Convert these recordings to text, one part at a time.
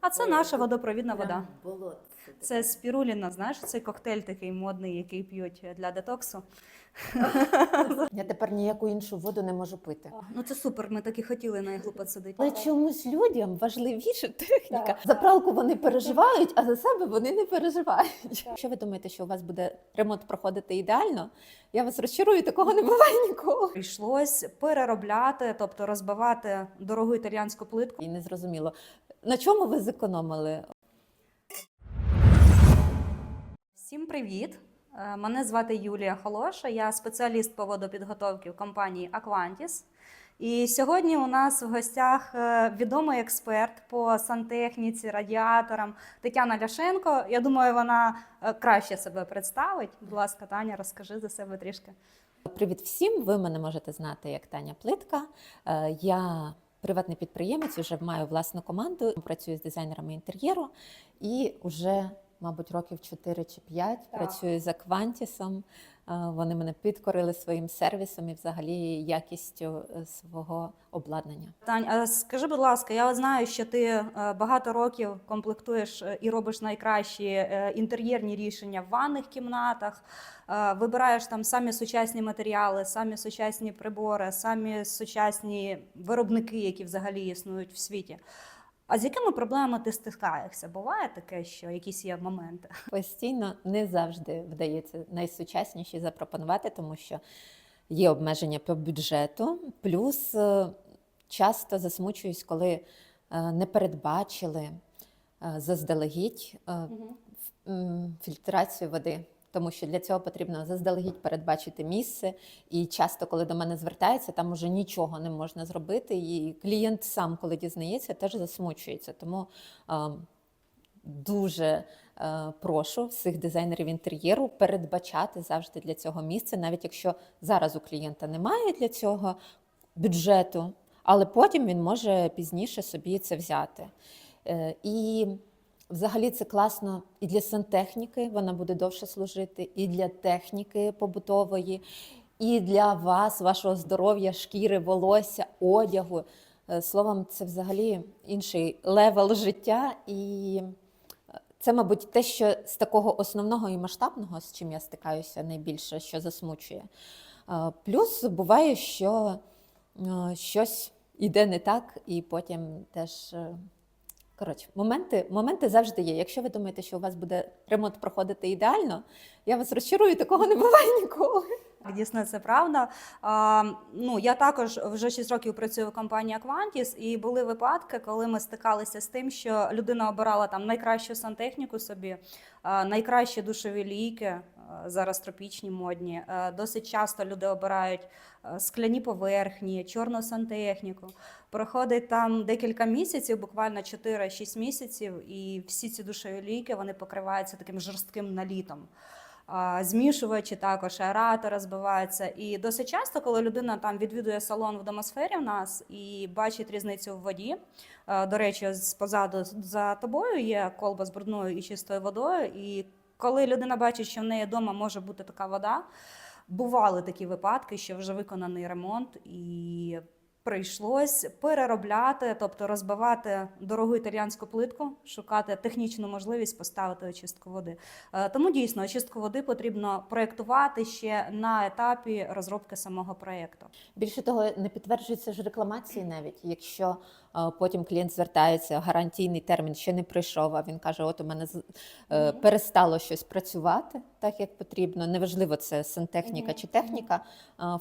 А це наша водопровідна вода. Це спіруліна, знаєш, цей коктейль такий модний, який п'ють для детоксу. Я тепер ніяку іншу воду не можу пити. Ну це супер, ми так і хотіли на іглу посадити. Але чомусь людям важливіше техніка. За пралку вони переживають, а за себе вони не переживають. Якщо ви думаєте, що у вас буде ремонт проходити ідеально, я вас розчарую, такого не буває ніколи. Прийшлось переробляти, тобто розбивати дорогу італіянську плитку. І не зрозуміло, на чому ви зекономили? Всім привіт! Е, Мене звати Юлія Холоша, я спеціаліст по водопідготовці в компанії Aquantis. І сьогодні у нас в гостях е, відомий експерт по сантехніці, радіаторам Тетяна Ляшенко. Я думаю, вона е, краще себе представить. Будь ласка, Таня, розкажи за себе трішки. Привіт всім! Ви мене можете знати як Таня Плитка. Я приватний підприємець, вже маю власну команду, працюю з дизайнерами інтер'єру і вже, мабуть, років 4 чи 5 Так. працюю за Квантісом. Вони мене підкорили своїм сервісом і взагалі якістю е, свого обладнання. Тань, а скажи, будь ласка, я знаю, що ти е, багато років комплектуєш е, і робиш найкращі інтер'єрні рішення в ванних кімнатах. Вибираєш там самі сучасні матеріали, самі сучасні прибори, самі сучасні виробники, які взагалі існують в світі. А з якими проблемами ти стикаєшся? Буває таке, що якісь є моменти? Постійно не завжди вдається найсучасніші запропонувати, тому що є обмеження по бюджету. Плюс е, часто засмучуюсь, коли е, не передбачили е, заздалегідь фільтрацію води. Тому що для цього потрібно заздалегідь передбачити місце. І часто, коли до мене звертаються, там уже нічого не можна зробити. І клієнт сам, коли дізнається, теж засмучується. Тому е, дуже е, прошу всіх дизайнерів інтер'єру передбачати завжди для цього місце, навіть якщо зараз у клієнта немає для цього бюджету, але потім він може пізніше собі це взяти. Е, І взагалі це класно і для сантехніки, вона буде довше служити, і для техніки побутової, і для вас, вашого здоров'я, шкіри, волосся, одягу. Е, Словом, це взагалі інший левел життя, і е, це, мабуть, те, що з такого основного і масштабного, з чим я стикаюся найбільше, що засмучує. Е, Плюс буває, що щось іде не так, і потім теж. Коротше, моменти, моменти завжди є. Якщо ви думаєте, що у вас буде ремонт проходити ідеально, я вас розчарую, такого не буває ніколи. Дійсно, це правда. А, ну, я також вже 6 років працюю в компанії Aquantis, і були випадки, коли ми стикалися з тим, що людина обирала там найкращу сантехніку собі, найкращі душові ліки, зараз тропічні модні. Досить часто люди обирають скляні поверхні, чорну сантехніку. Проходить там декілька місяців, буквально 4-6 місяців, і всі ці душові ліки вони покриваються таким жорстким налітом. Змішувачі також, аератори збиваються. І досить часто, коли людина там відвідує салон в домосфері в нас і бачить різницю в воді. е, До речі, позаду за тобою є колба з брудною і чистою водою. І коли людина бачить, що в неї вдома може бути така вода, бували такі випадки, що вже виконаний ремонт і. Прийшлось переробляти, тобто розбивати дорогу італіянську плитку, шукати технічну можливість поставити очистку води. Е, Тому дійсно очистку води потрібно проєктувати ще на етапі розробки самого проєкту. Більше того, не підтверджуються ж рекламації навіть. Якщо потім клієнт звертається, гарантійний термін ще не прийшов, а він каже: от у мене е, перестало щось працювати так, як потрібно. Неважливо, це сантехніка чи техніка.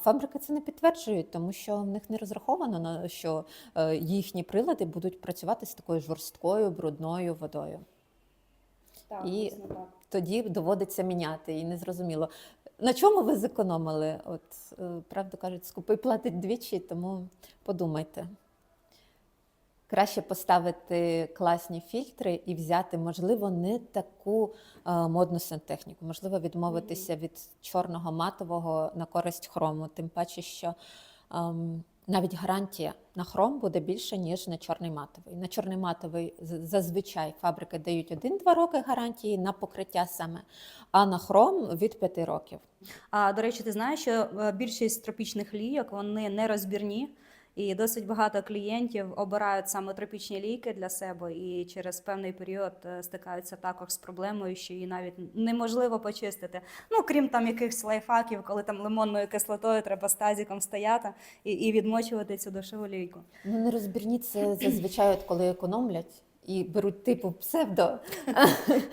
Фабрики це не підтверджують, тому що в них не розраховано що е, їхні прилади будуть працювати з такою жорсткою брудною водою. Так, І- так. Тоді доводиться міняти, і незрозуміло. На чому ви зекономили? От, е, правду кажуть, скупий платить двічі, тому подумайте. Краще поставити класні фільтри і взяти, можливо, не таку е, модну сантехніку, можливо, відмовитися від чорного матового на користь хрому. Тим паче, що ем, навіть гарантія на хром буде більше, ніж на чорний матовий. На чорний матовий зазвичай фабрики дають 1-2 роки гарантії на покриття саме, а на хром від 5 років. А до речі, ти знаєш, що е, більшість тропічних лійок вони не розбірні. І досить багато клієнтів обирають саме тропічні ліки для себе і через певний період е, стикаються також з проблемою, що її навіть неможливо почистити. Ну крім там якихось лайфхаків, коли там лимонною кислотою треба з тазиком стояти і, і відмочувати цю душеву лійку. Ну, нерозбірні це зазвичай, коли економлять і беруть типу псевдо,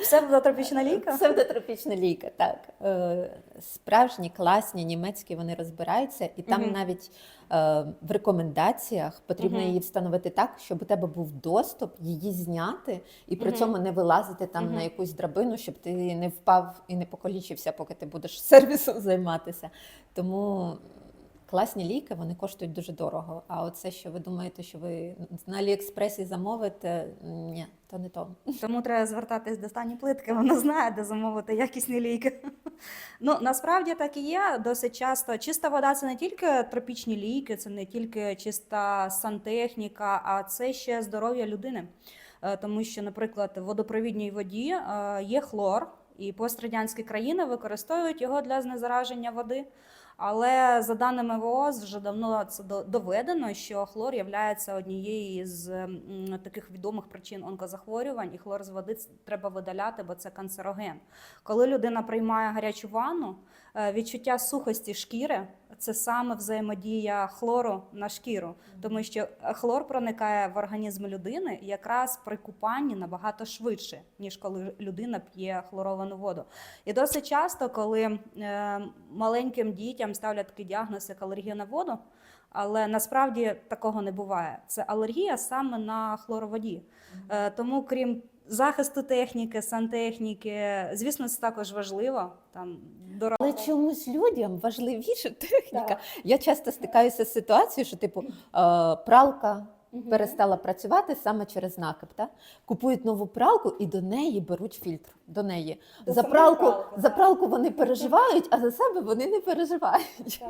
Псевдотропічна ліка? псевдотропічна ліка. Так. Е, Справжні, класні, німецькі вони розбираються, і там навіть е, в рекомендаціях потрібно її встановити так, щоб у тебе був доступ її зняти, і при цьому не вилазити там на якусь драбину, щоб ти не впав і не покалічився, поки ти будеш сервісом займатися. Тому класні ліки вони коштують дуже дорого. А оце, що ви думаєте, що ви на Аліекспресі замовите, ні, то не то. Тому треба звертатись до стані плитки. Вона знає, де замовити якісні ліки. Ну насправді так і є. Досить часто чиста вода це не тільки тропічні ліки, це не тільки чиста сантехніка, а це ще здоров'я людини. Е, Тому що, наприклад, в водопровідній воді е, є хлор, і пострадянські країни використовують його для знезараження води. Але за даними ВООЗ, вже давно це до- доведено, що хлор є однією з таких відомих причин онкозахворювань, і хлор з води треба видаляти, бо це канцероген. Коли людина приймає гарячу ванну, відчуття сухості шкіри це саме взаємодія хлору на шкіру, тому що е, хлор проникає в організм людини якраз при купанні набагато швидше, ніж коли людина п'є хлоровану воду. І досить часто, коли е, маленьким дітям ставлять такий діагноз, як алергія на воду, але насправді такого не буває. Це алергія саме на хлороводі. Е, тому, крім захисту техніки, сантехніки, звісно, це також важливо. Там дорога. Але чомусь людям важливіше техніка. Так. Я часто стикаюся з ситуацією, що типу е, пралка перестала працювати саме через накип. Та? Купують нову пралку і до неї беруть фільтр. До неї. До за пралку, пралки, за пралку вони переживають, а за себе вони не переживають.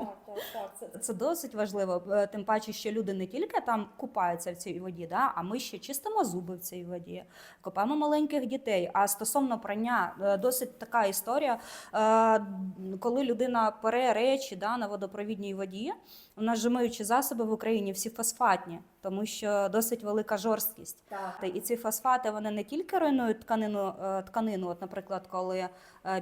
Це, це досить важливо. Е, Тим паче, що люди не тільки там купаються в цій воді, да, а ми ще чистимо зуби в цій воді, купаємо маленьких дітей. А стосовно прання, е, досить така історія, е, коли людина пере речі да, на водопровідній воді, у нас же миючі засоби в Україні всі фосфатні, тому що досить велика жорсткість. І ці фосфати вони не тільки руйнують тканину, е, тканину, от, наприклад, коли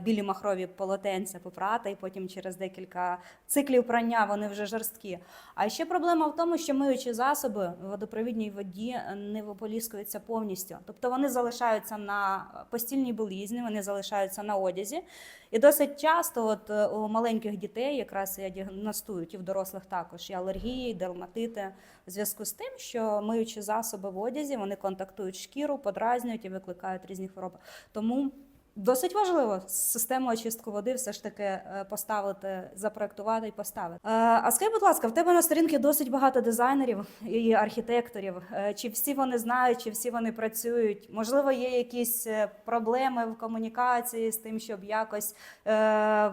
білі махрові полотенця попрати, і потім через декілька циклів прання вони вже жорсткі. А ще проблема в тому, що миючі засоби в водопровідній воді не виполіскуються повністю. Тобто вони залишаються на постільній білизні, вони залишаються на одязі. І досить часто, от е, у маленьких дітей, якраз і діагностують і в дорослих також і алергії, і дерматити, в зв'язку з тим, що миючі засоби в одязі вони контактують шкіру, подразнюють і викликають різні хвороби. Тому досить важливо систему очистку води все ж таки е, поставити, запроектувати і поставити. Е, А скажи, будь ласка, в тебе на сторінці досить багато дизайнерів і архітекторів. Е, Чи всі вони знають, чи всі вони працюють? Можливо, є якісь проблеми в комунікації з тим, щоб якось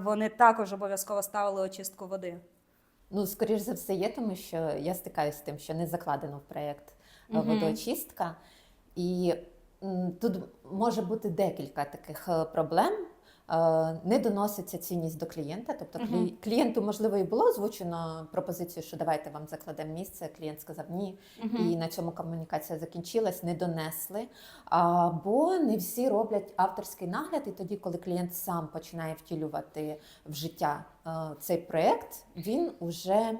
вони також обов'язково ставили очистку води. Ну, скоріш за все, є, тому що я стикаюся з тим, що не закладено в проєкт водоочистка. І тут може бути декілька таких е, проблем. Е, Не доноситься цінність до клієнта. Тобто клі- Мгм. клієнту, можливо, і було озвучено пропозицію, що давайте вам закладемо місце. Клієнт сказав ні, і на цьому комунікація закінчилась, не донесли. Або не всі роблять авторський нагляд, і тоді, коли клієнт сам починає втілювати в життя е, цей проєкт, він уже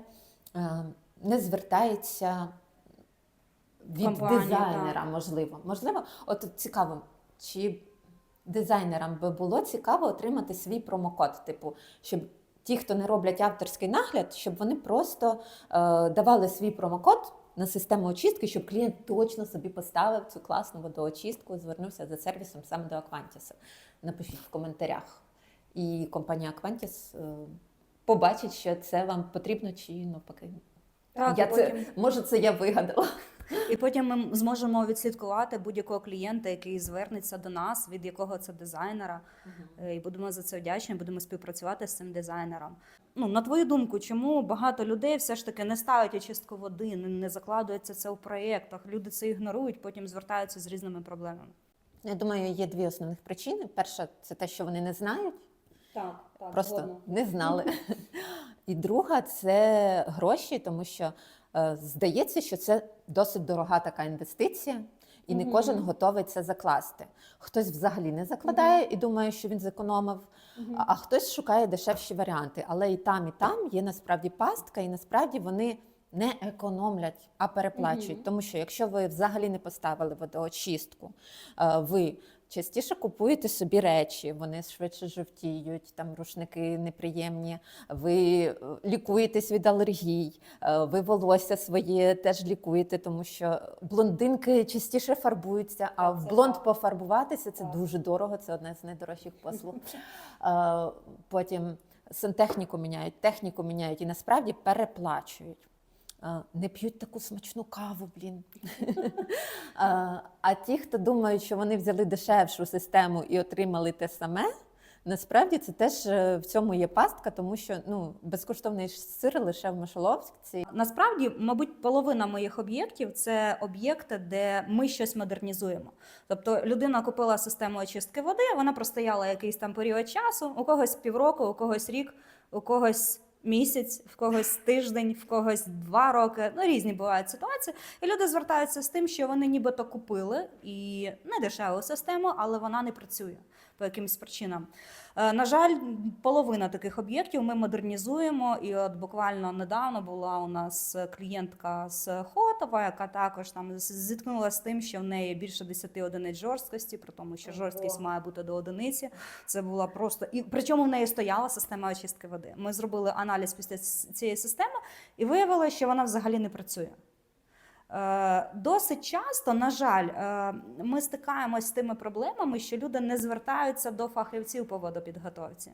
не звертається від Компанії, дизайнера, можливо. Можливо, от цікаво, чи дизайнерам би було цікаво отримати свій промокод, типу, щоб ті, хто не роблять авторський нагляд, щоб вони просто е, давали свій промокод на систему очистки, щоб клієнт точно собі поставив цю класну водоочистку, звернувся за сервісом саме до Аквантіса. Напишіть в коментарях. І компанія Аквантіс е, побачить, що це вам потрібно, чи навпаки. Так, я і це, потім- може, це я вигадала. І потім ми зможемо відслідкувати будь-якого клієнта, який звернеться до нас, від якого це дизайнера, Е, і будемо за це вдячні, будемо співпрацювати з цим дизайнером. Ну на твою думку, чому багато людей все ж таки не ставить очистку води, не, закладується це в проєктах? Люди це ігнорують, потім звертаються з різними проблемами. Я думаю, є дві основних причини. Перша це те, що вони не знають, Так, так просто не знали. І друга це гроші, тому що Здається, що це досить дорога така інвестиція, і не кожен готовий це закласти. Хтось взагалі не закладає і думає, що він зекономив, а хтось шукає дешевші варіанти. Але і там, і там є насправді пастка, і насправді вони не економлять, а переплачують. Мгм. Тому що якщо ви взагалі не поставили водоочистку, е, ви частіше купуєте собі речі, вони швидше жовтіють, там рушники неприємні, ви е, лікуєтесь від алергій, е, ви волосся своє теж лікуєте, тому що блондинки частіше фарбуються, а в блонд пофарбуватися це дуже дорого, це одна з найдорожчих послуг. Е, Потім сантехніку міняють, техніку міняють і насправді переплачують. Не п'ють таку смачну каву, блін. А ті, хто думають, що вони взяли дешевшу систему і отримали те саме, насправді це теж е, в цьому є пастка, тому що ну, безкоштовний сир лише в Мишоловці. Насправді, мабуть, половина моїх об'єктів це об'єкти, де ми щось модернізуємо. Тобто людина купила систему очистки води, вона простояла якийсь там період часу, у когось півроку, у когось рік, у когось. Місяць, в когось тиждень, в когось два роки. Ну різні бувають ситуації. І люди звертаються з тим, що вони нібито купили і не дешеву систему, але вона не працює по якимось причинам. Е, На жаль, половина таких об'єктів ми модернізуємо. І от буквально недавно була у нас клієнтка з Хотова, яка також там зіткнулася з тим, що в неї більше 10 одиниць жорсткості, при тому, що жорсткість має бути до одиниці. Це була просто і причому в неї стояла система очистки води. Ми зробили аналіз після цієї системи і виявилося, що вона взагалі не працює. Е, Досить часто, на жаль, е, ми стикаємось з тими проблемами, що люди не звертаються до фахівців по водопідготовці.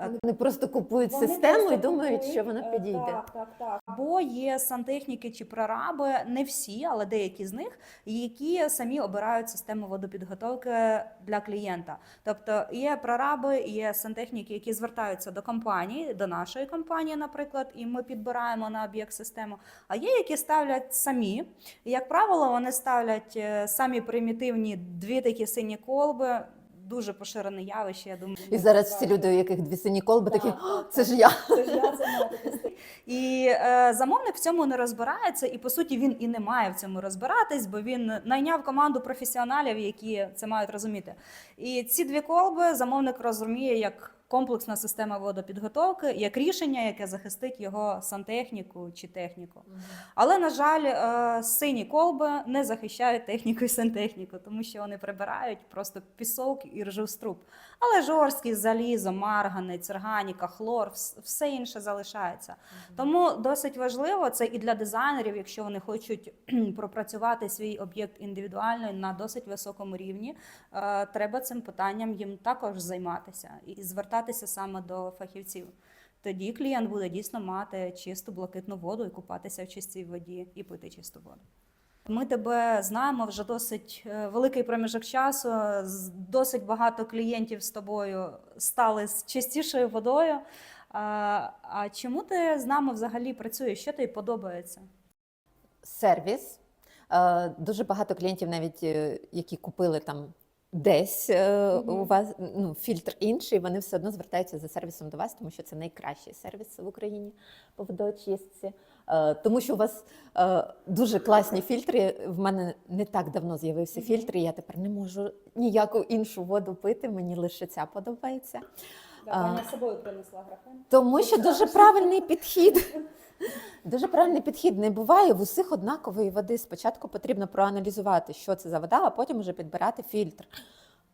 Вони просто купують Вони систему і думають, купують, що вона е, підійде. Так, так, так. Або є сантехніки чи прораби, не всі, але деякі з них, які самі обирають систему водопідготовки для клієнта. Тобто є прораби, є сантехніки, які звертаються до компанії, до нашої компанії, наприклад, і ми підбираємо на об'єкт систему. А є, які ставлять самі. Як правило, вони ставлять е, самі примітивні дві такі сині колби. Дуже поширене явище, я думаю. І зараз всі люди, у яких дві сині колби, такі Так, «О, це ж я. Це ж я, це. І е, замовник в цьому не розбирається, і по суті він і не має в цьому розбиратись, бо він найняв команду професіоналів, які це мають розуміти. І ці дві колби замовник розуміє як комплексна система водопідготовки, як рішення, яке захистить його сантехніку чи техніку. Але, на жаль, е, сині колби не захищають техніку і сантехніку, тому що вони прибирають просто пісок і з. Але жорсткість, залізо, марганець, органіка, хлор, все інше залишається. Тому досить важливо це і для дизайнерів, якщо вони хочуть пропрацювати свій об'єкт індивідуально на досить високому рівні. е, Треба цим питанням їм також займатися і звертатися саме до фахівців. Тоді клієнт буде дійсно мати чисту блакитну воду і купатися в чистій воді і пити чисту воду. Ми тебе знаємо вже досить е, великий проміжок часу. Досить багато клієнтів з тобою стали з чистішою водою. А, а чому ти з нами взагалі працюєш? Що тобі подобається? сервіс. Е, Дуже багато клієнтів, навіть е, які купили там десь mm-hmm. у вас ну, фільтр інший, вони все одно звертаються за сервісом до вас, тому що це найкращий сервіс в Україні по водоочистці. Е, Тому що у вас е, дуже класні фільтри. В мене не так давно з'явився фільтр, і я тепер не можу ніяку іншу воду пити. Мені лише ця подобається. Ваня з собою принесла графин. Тому що дуже правильний підхід. Дуже правильний підхід. Не буває в усіх однакової води. Спочатку потрібно проаналізувати, що це за вода, а потім вже підбирати фільтр.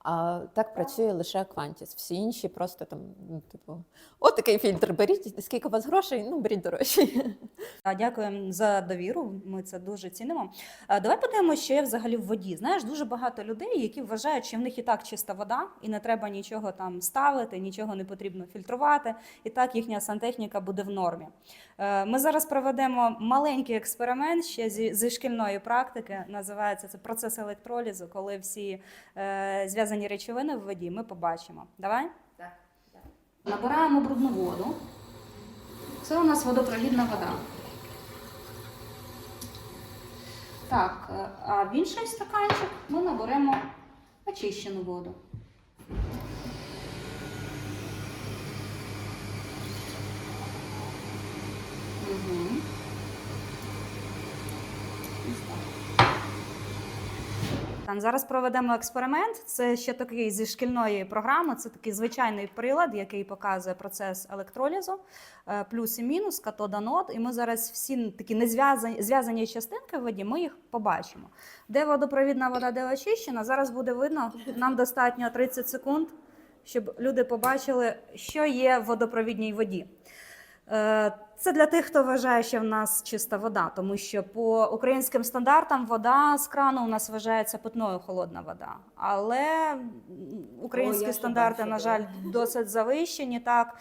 А так працює лише Quantis. Всі інші просто там, ну, типу, от такий фільтр беріть, скільки у вас грошей, ну беріть дорожчий. А, Дякуємо за довіру. Ми це дуже цінимо. Давай подивимося, що є взагалі в воді. Знаєш, дуже багато людей, які вважають, що в них і так чиста вода, і не треба нічого там ставити, нічого не потрібно фільтрувати. І так їхня сантехніка буде в нормі. Е, Ми зараз проведемо маленький експеримент ще зі, зі шкільної практики. Називається це процес електролізу, коли всі е, зв'язані речовини в воді ми побачимо. Давай? Так. Набираємо брудну воду. Це у нас водопровідна вода. Так, е, а в інший стаканчик ми наберемо очищену воду. Угу. Екран. Зараз проведемо експеримент. Це ще такий зі шкільної програми. Це такий звичайний прилад, який показує процес електролізу, е, плюс і мінус, катода нод. І ми зараз всі такі незв'язані зв'язані частинки в воді, ми їх побачимо. Де водопровідна вода, де очищена, зараз буде видно. Нам достатньо 30 секунд, щоб люди побачили, що є в водопровідній воді. Е, Це для тих, хто вважає, що в нас чиста вода, тому що по українським стандартам вода з крану у нас вважається питною холодна вода. Але українські О, стандарти, на жаль, досить завищені. Так.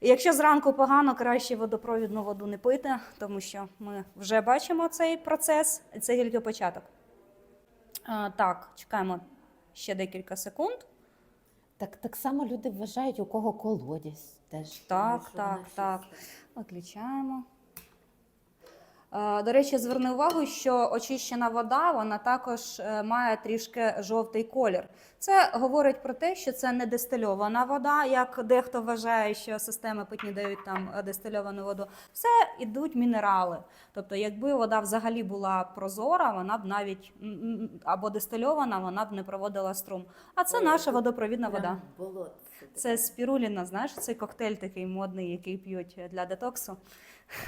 І якщо зранку погано, краще водопровідну воду не пити, тому що ми вже бачимо цей процес, це тільки початок. Е, Так, чекаємо ще декілька секунд. Так, так само люди вважають, у кого колодязь теж. Так, так, так. Виключаємо. Е, До речі, зверни увагу, що очищена вода вона також е, має трішки жовтий колір. Це говорить про те, що це не дистильована вода, як дехто вважає, що системи питні дають там е, дистильовану воду. Це йдуть мінерали. Тобто, якби вода взагалі була прозора, вона б навіть або дистильована, вона б не проводила струм. А це наша водопровідна вода. Це спіруліна, знаєш, цей коктейль такий модний, який п'ють для детоксу.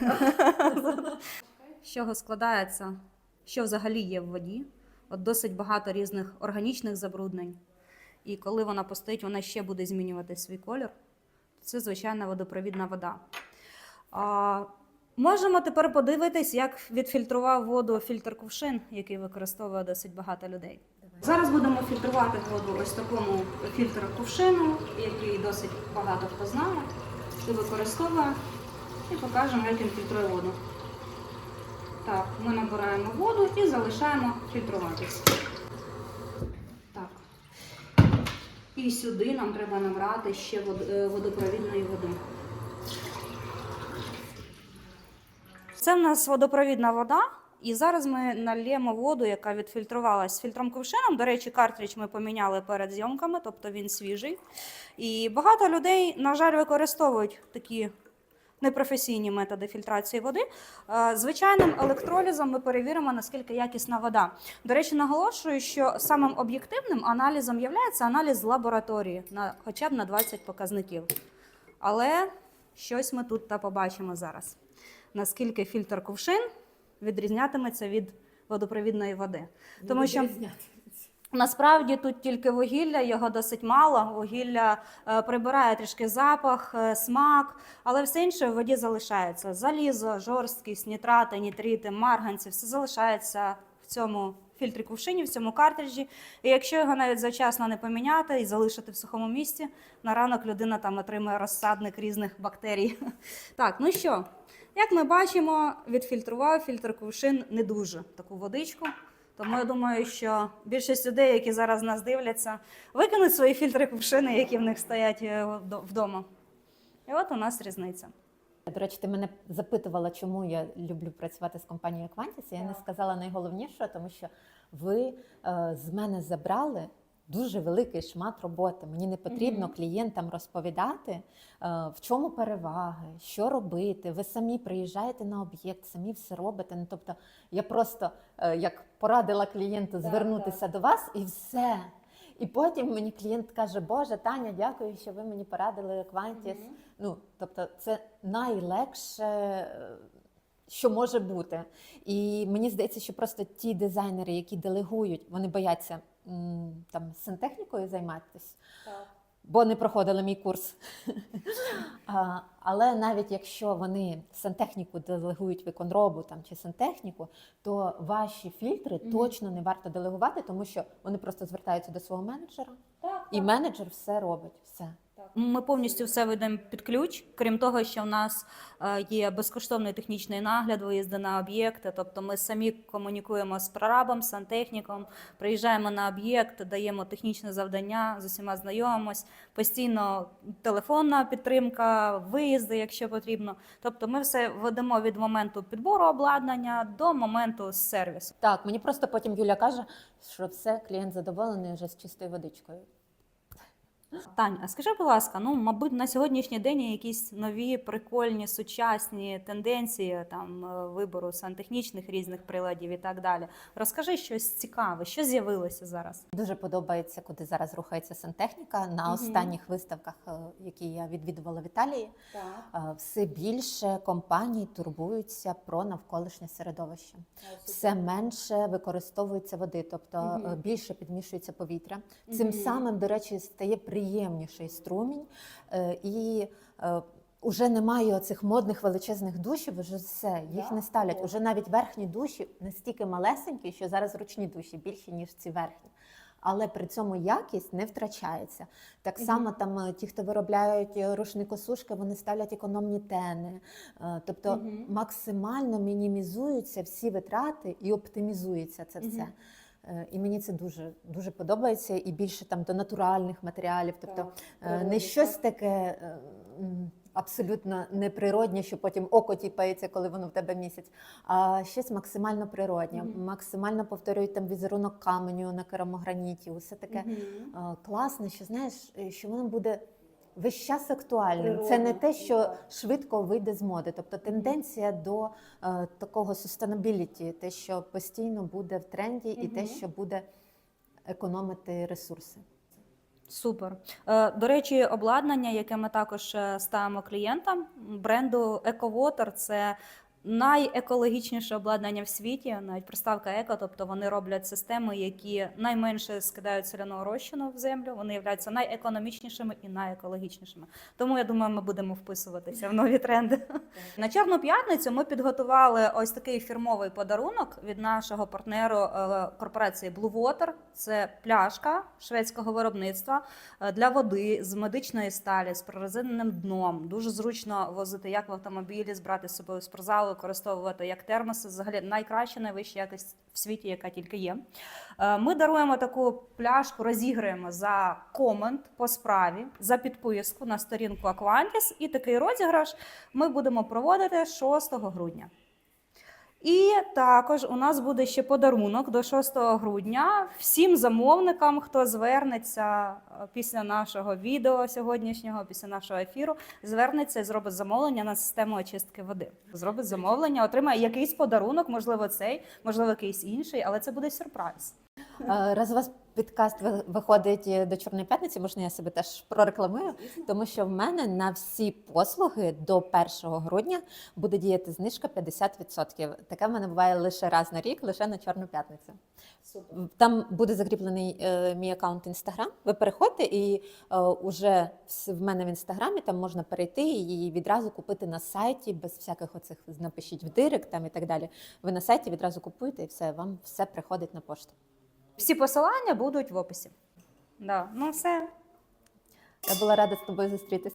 З чого складається, що взагалі є в воді? От досить багато різних органічних забруднень. І коли вона постоїть, вона ще буде змінювати свій колір. Це звичайна водопровідна вода. А, можемо тепер подивитись, як відфільтрував воду фільтр кувшин, який використовує досить багато людей. Зараз будемо фільтрувати воду ось такому фільтру кувшину, який досить багато хто знає і використовує. І покажемо, як він фільтрує воду. Так, ми набираємо воду і залишаємо фільтруватись. Так. І сюди нам треба набрати ще е, водопровідної води. Це в нас водопровідна вода. І зараз ми нальємо воду, яка відфільтрувалась з фільтром кувшином. До речі, картридж ми поміняли перед зйомками, тобто він свіжий. І багато людей, на жаль, використовують такі непрофесійні методи фільтрації води. Е, Звичайним електролізом ми перевіримо, наскільки якісна вода. До речі, наголошую, що самим об'єктивним аналізом є аналіз лабораторії, на, хоча б на 20 показників. Але щось ми тут та побачимо зараз. Наскільки фільтр кувшин відрізнятиметься від водопровідної води. Тому що. Насправді тут тільки вугілля, його досить мало. Вугілля е, прибирає трішки запах, е, смак, але все інше в воді залишається. Залізо, жорсткість, нітрати, нітрити, марганці, все залишається в цьому фільтрі кувшині, в цьому картриджі. І якщо його навіть завчасно не поміняти і залишити в сухому місці, на ранок людина там отримає розсадник різних бактерій. Так, ну що, як ми бачимо, відфільтрував фільтр кувшин не дуже таку водичку. Тому я думаю, що більшість людей, які зараз нас дивляться, викинуть свої фільтри кувшини, які в них стоять е, вдома. І от у нас різниця. До речі, ти мене запитувала, чому я люблю працювати з компанією Квантіс. Я не сказала найголовніше, тому що ви е, з мене забрали дуже великий шмат роботи. Мені не потрібно клієнтам розповідати, е, в чому переваги, що робити. Ви самі приїжджаєте на об'єкт, самі все робите. Ну, тобто, я просто е, як порадила клієнту Так, звернутися до вас і все. І потім мені клієнт каже: Боже, Таня, дякую, що ви мені порадили Quantis. Ну, тобто, це найлегше, е, що може бути. І мені здається, що просто ті дизайнери, які делегують, вони бояться там сантехнікою займатися, бо не проходили мій курс. А, Але навіть якщо вони сантехніку делегують виконробу там чи сантехніку, то ваші фільтри Мгм. точно не варто делегувати, тому що вони просто звертаються до свого менеджера, Так, і менеджер все робить. Ми повністю все ведемо під ключ, крім того, що в нас е, є безкоштовний технічний нагляд, виїзди на об'єкти. Тобто ми самі комунікуємо з прорабом, сантехніком, приїжджаємо на об'єкт, даємо технічне завдання, з усіма знайомимось, постійно телефонна підтримка, виїзди, якщо потрібно. Тобто ми все ведемо від моменту підбору обладнання до моменту сервісу. Так, мені просто потім Юля каже, що все, клієнт задоволений вже з чистою водичкою. Тань, а скажи, будь ласка, ну, мабуть, на сьогоднішній день є якісь нові прикольні сучасні тенденції там е, вибору сантехнічних різних приладів і так далі. Розкажи щось цікаве, що з'явилося зараз? Дуже подобається, куди зараз рухається сантехніка. На останніх виставках, е, які я відвідувала в Італії, Так. е, все більше компаній турбуються про навколишнє середовище. Все менше використовується води, тобто е, більше підмішується повітря. Цим Мгм. самим, до речі, стає приємніший струмінь, е, і е, уже немає оцих модних величезних душів. Вже все, їх не ставлять. Уже навіть верхні душі настільки малесенькі, що зараз ручні душі більші ніж ці верхні. Але при цьому якість не втрачається. Так само там е, ті, хто виробляють рушникосушки, вони ставлять економні тени. Тобто максимально мінімізуються всі витрати і оптимізується це все. Е, І мені це дуже дуже подобається, і більше там до натуральних матеріалів. Тобто Так, е, не щось таке е, абсолютно неприроднє, що потім око тіпається, коли воно в тебе місяць, а щось максимально природнє, Мгм. максимально повторюють там візерунок каменю на керамограніті. Усе таке Мгм. е, класне, що знаєш, що воно буде весь час актуальним. Це не те, що швидко вийде з моди. Тобто тенденція до е, такого sustainability, те, що постійно буде в тренді, і те, що буде економити ресурси. Супер. Е, До речі, обладнання, яке ми також е, ставимо клієнтам бренду EcoWater, це найекологічніше обладнання в світі, навіть приставка еко, тобто вони роблять системи, які найменше скидають соляного розчину в землю. Вони являються найекономічнішими і найекологічнішими. Тому я думаю, ми будемо вписуватися в нові тренди. На Чорну п'ятницю ми підготували ось такий фірмовий подарунок від нашого партнеру е, корпорації Blue Water. Це пляшка шведського виробництва е, для води з медичної сталі з прорезиненим дном. Дуже зручно возити як в автомобілі, збрати з собою в спортзал, використовувати як термоси. Взагалі найкраща, найвища якість в світі, яка тільки є. Е, Ми даруємо таку пляшку, розіграємо за комент по справі, за підписку на сторінку Аквантіс. І такий розіграш ми будемо проводити 6 грудня. І також у нас буде ще подарунок до 6 грудня всім замовникам, хто звернеться е, після нашого відео сьогоднішнього, після нашого ефіру, звернеться і зробить замовлення на систему очистки води. Зробить замовлення, отримає якийсь подарунок, можливо, цей, можливо, якийсь інший, але це буде сюрприз. Е, Раз вас підкаст ви- виходить е, до Чорної п'ятниці, можна я себе теж прорекламую, тому що в мене на всі послуги до 1 грудня буде діяти знижка 50%. Таке в мене буває лише раз на рік, лише на Чорну п'ятницю. Там буде закріплений е, мій аккаунт Інстаграм. Ви переходьте і е, уже в в мене в інстаграмі там можна перейти і відразу купити на сайті без всяких оцих напишіть в директ там і так далі. Ви на сайті відразу купуєте і все, вам все приходить на пошту. Всі посилання будуть в описі. Да. Ну все. Я була рада з тобою зустрітися.